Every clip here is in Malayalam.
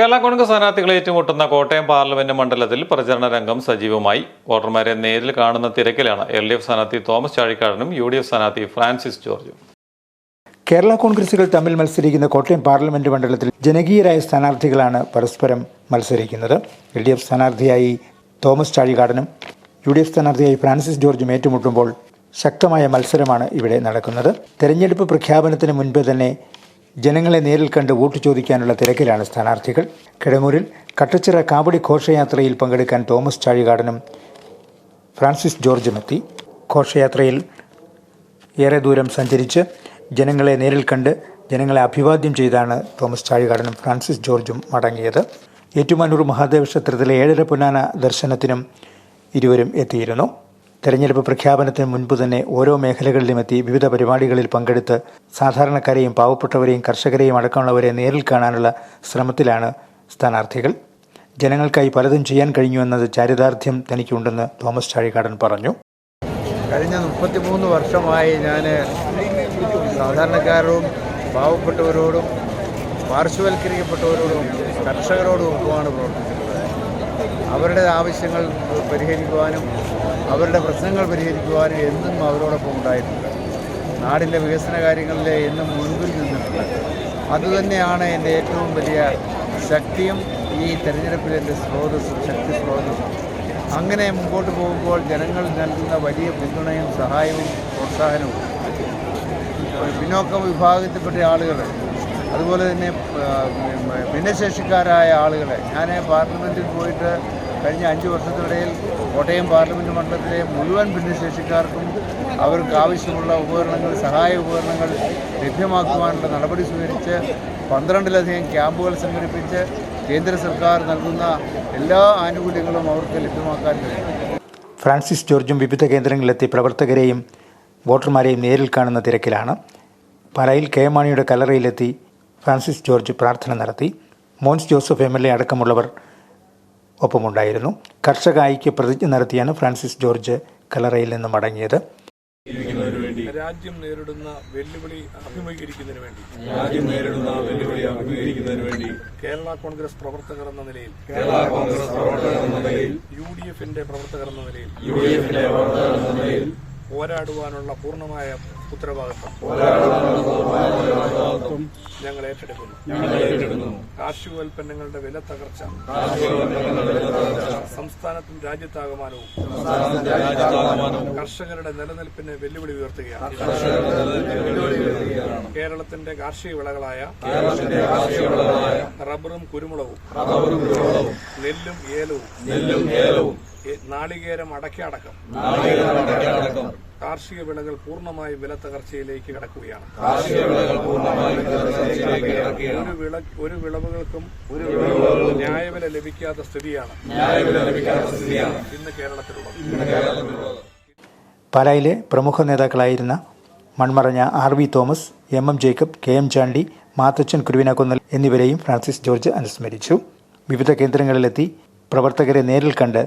കേരള കോൺഗ്രസ് സ്ഥാനാർത്ഥികളെ ഏറ്റുമുട്ടുന്ന കോട്ടയം പാർലമെന്റ് മണ്ഡലത്തിൽ പ്രചരണ രംഗം സജീവമായി. വോട്ടർമാരെ നേരിൽ കാണുന്ന തിരക്കിലാണ് എൽ ഡി എഫ് സ്ഥാനാർത്ഥി തോമസ് ചാഴിക്കാടനും യു ഡി എഫ് സ്ഥാനാർത്ഥി ഫ്രാൻസിസ് ജോർജും. കേരള കോൺഗ്രസുകൾ തമ്മിൽ മത്സരിക്കുന്ന കോട്ടയം പാർലമെന്റ് മണ്ഡലത്തിൽ ജനകീയരായ സ്ഥാനാർത്ഥികളാണ് പരസ്പരം മത്സരിക്കുന്നത്. എൽ ഡി എഫ് സ്ഥാനാർത്ഥിയായി തോമസ് ചാഴികാടനും യു ഡി എഫ് സ്ഥാനാർത്ഥിയായി ഫ്രാൻസിസ് ജോർജും ഏറ്റുമുട്ടുമ്പോൾ ശക്തമായ മത്സരമാണ് ഇവിടെ നടക്കുന്നത്. തെരഞ്ഞെടുപ്പ് പ്രഖ്യാപനത്തിന് മുൻപ് തന്നെ ജനങ്ങളെ നേരിൽ കണ്ട് വോട്ട് ചോദിക്കാനുള്ള തിരക്കിലാണ് സ്ഥാനാർത്ഥികൾ. കിഴങ്ങൂരിൽ കട്ടച്ചിറ കാവടി ഘോഷയാത്രയിൽ പങ്കെടുക്കാൻ തോമസ് ചാഴികാടനും ഫ്രാൻസിസ് ജോർജും എത്തി. ഘോഷയാത്രയിൽ ഏറെ ദൂരം സഞ്ചരിച്ച് ജനങ്ങളെ നേരിൽ കണ്ട് ജനങ്ങളെ അഭിവാദ്യം ചെയ്താണ് തോമസ് ചാഴികാടനും ഫ്രാൻസിസ് ജോർജും മടങ്ങിയത്. ഏറ്റുമാനൂർ മഹാദേവ ക്ഷേത്രത്തിലെ ഏഴര പുനാന ദർശനത്തിനും ഇരുവരും എത്തിയിരുന്നു. തെരഞ്ഞെടുപ്പ് പ്രഖ്യാപനത്തിന് മുൻപ് തന്നെ ഓരോ മേഖലകളിലും എത്തി വിവിധ പരിപാടികളിൽ പങ്കെടുത്ത് സാധാരണക്കാരെയും പാവപ്പെട്ടവരെയും കർഷകരെയും അടക്കമുള്ളവരെ നേരിൽ കാണാനുള്ള ശ്രമത്തിലാണ് സ്ഥാനാർത്ഥികൾ. ജനങ്ങൾക്കായി പലതും ചെയ്യാൻ കഴിഞ്ഞുവെന്നത് ചാരിതാർത്ഥ്യം തനിക്കുണ്ടെന്ന് തോമസ് ചാഴികാടൻ പറഞ്ഞു. കഴിഞ്ഞ മുപ്പത്തിമൂന്ന് വർഷമായി ഞാൻ സാധാരണക്കാരോടും പാവപ്പെട്ടവരോടും പാർശ്വവൽക്കരിക്കപ്പെട്ടവരോടും കർഷകരോടും ഒപ്പമാണ് പ്രവർത്തിക്കുന്നത് അവരുടെ ആവശ്യങ്ങൾ പരിഹരിക്കുവാനും അവരുടെ പ്രശ്നങ്ങൾ പരിഹരിക്കുവാനും എന്നും അവരോടൊപ്പം ഉണ്ടായിട്ടുണ്ട്. നാടിന്റെ വികസന കാര്യങ്ങളിൽ എന്നും മുൻപിൽ നിന്നിട്ടുണ്ട്. അതുതന്നെയാണ് എന്റെ ഏറ്റവും വലിയ ശക്തിയും ഈ തെരഞ്ഞെടുപ്പിൽ എന്റെ സ്രോതസ്സും ശക്തി സ്രോതസ്സും. അങ്ങനെ മുമ്പോട്ട് പോകുമ്പോൾ ജനങ്ങൾ നൽകുന്ന വലിയ പിന്തുണയും സഹായവും പ്രോത്സാഹനവും. പിന്നോക്ക വിഭാഗത്തിൽപ്പെട്ട ആളുകൾ അതുപോലെ തന്നെ ഭിന്നശേഷിക്കാരായ ആളുകളെ. ഞാൻ പാർലമെന്റിൽ പോയിട്ട് കഴിഞ്ഞ അഞ്ച് വർഷത്തിനിടയിൽ കോട്ടയം പാർലമെന്റ് മണ്ഡലത്തിലെ മുഴുവൻ ഭിന്നശേഷിക്കാർക്കും അവർക്ക് ആവശ്യമുള്ള ഉപകരണങ്ങൾ സഹായ ഉപകരണങ്ങൾ ലഭ്യമാക്കുവാനുള്ള നടപടി സ്വീകരിച്ച് പന്ത്രണ്ടിലധികം ക്യാമ്പുകൾ സംഘടിപ്പിച്ച് കേന്ദ്ര സർക്കാർ നൽകുന്ന എല്ലാ ആനുകൂല്യങ്ങളും അവർക്ക് ലഭ്യമാക്കാൻ കഴിയും. ഫ്രാൻസിസ് ജോർജും വിവിധ കേന്ദ്രങ്ങളിലെത്തി പ്രവർത്തകരെയും വോട്ടർമാരെയും നേരിൽ കാണുന്ന തിരക്കിലാണ്. പലയിൽ കെ മാണിയുടെ കല്ലറയിലെത്തി ഫ്രാൻസിസ് ജോർജ് പ്രാർത്ഥന നടത്തി. Mons Joseph M L A അടക്കമുള്ളവർ ഒപ്പമുണ്ടായിരുന്നു. കർഷക ഐക്യ പ്രതിജ്ഞ നടത്തിയാണ് ഫ്രാൻസിസ് ജോർജ് കലറയിൽ നിന്ന് മടങ്ങിയത്. രാജ്യം നേരിടുന്ന വെല്ലുവിളി അഭിമുഖീകരിക്കുന്നതിന് വേണ്ടി. രാജ്യം നേരിടുന്ന വെല്ലുവിളി അഭിമുഖീകരിക്കുന്നതിന് വേണ്ടി കേരള കോൺഗ്രസ് പ്രവർത്തകർ എന്ന നിലയിൽ കേരള കോൺഗ്രസ് പ്രവർത്തകർ എന്ന നിലയിൽ യു ഡി എഫിന്റെ പ്രവർത്തകർ എന്ന നിലയിൽ യു ഡി എഫിന്റെ പ്രവർത്തകർ എന്ന നിലയിൽ പോരാടുവാനുള്ള പൂർണമായ ഉത്തരവാദിത്വം. ഞങ്ങൾ ഏറ്റെടുക്കുന്നു. കാർഷിക ഉൽപ്പന്നങ്ങളുടെ കാർഷികോൽപ്പന്നങ്ങളുടെ വില തകർച്ച. സംസ്ഥാനത്തും രാജ്യത്താകമാനവും. കർഷകരുടെ നിലനിൽപ്പിന് വെല്ലുവിളി ഉയർത്തുകയാണ്. കേരളത്തിന്റെ കാർഷിക വിളകളായ കേരളത്തിന്റെ കാർഷിക വിളകളായ റബ്ബറും കുരുമുളകും നെല്ലും ഏലവും നെല്ലും ഏലവും എ- നാളികേരം അടക്കി അടക്കം. കാർഷിക വിളകൾ പൂർണമായി വില തകർച്ചയിലേക്ക് കടക്കുകയാണ്. കാർഷിക വിളകൾ പൂർണമായും പ്രതിസന്ധിയിലേക്ക് ഇറക്കുകയാണ് ഒരു വിള ഒരു വിളവുകൾക്കും ഒരു ന്യായവില ലഭിക്കാത്ത സ്ഥിതിയാണ് ന്യായവില ലഭിക്കാത്ത സ്ഥിതിയാണ്. ഇന്ന് കേരളത്തിലുള്ളത്. പാലായിലെ പ്രമുഖ നേതാക്കളായിരുന്ന മൺമറഞ്ഞ R V Thomas M M Jacob K M Chandy Mathachan Kuruvinakunnel എന്നിവരെയും ഫ്രാൻസിസ് ജോർജ് അനുസ്മരിച്ചു. വിവിധ കേന്ദ്രങ്ങളിലെത്തി പ്രവർത്തകരെ നേരിൽ കണ്ട്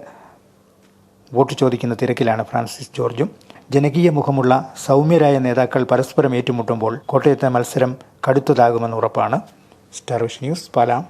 വോട്ട് ചോദിക്കുന്ന തിരക്കിലാണ് ഫ്രാൻസിസ് ജോർജും. ജനകീയ മുഖമുള്ള സൗമ്യരായ നേതാക്കൾ പരസ്പരം ഏറ്റുമുട്ടുമ്പോൾ കോട്ടയത്തെ മത്സരം കടുത്തതാകുമെന്ന് ഉറപ്പാണ്. Star vision news പാലാം.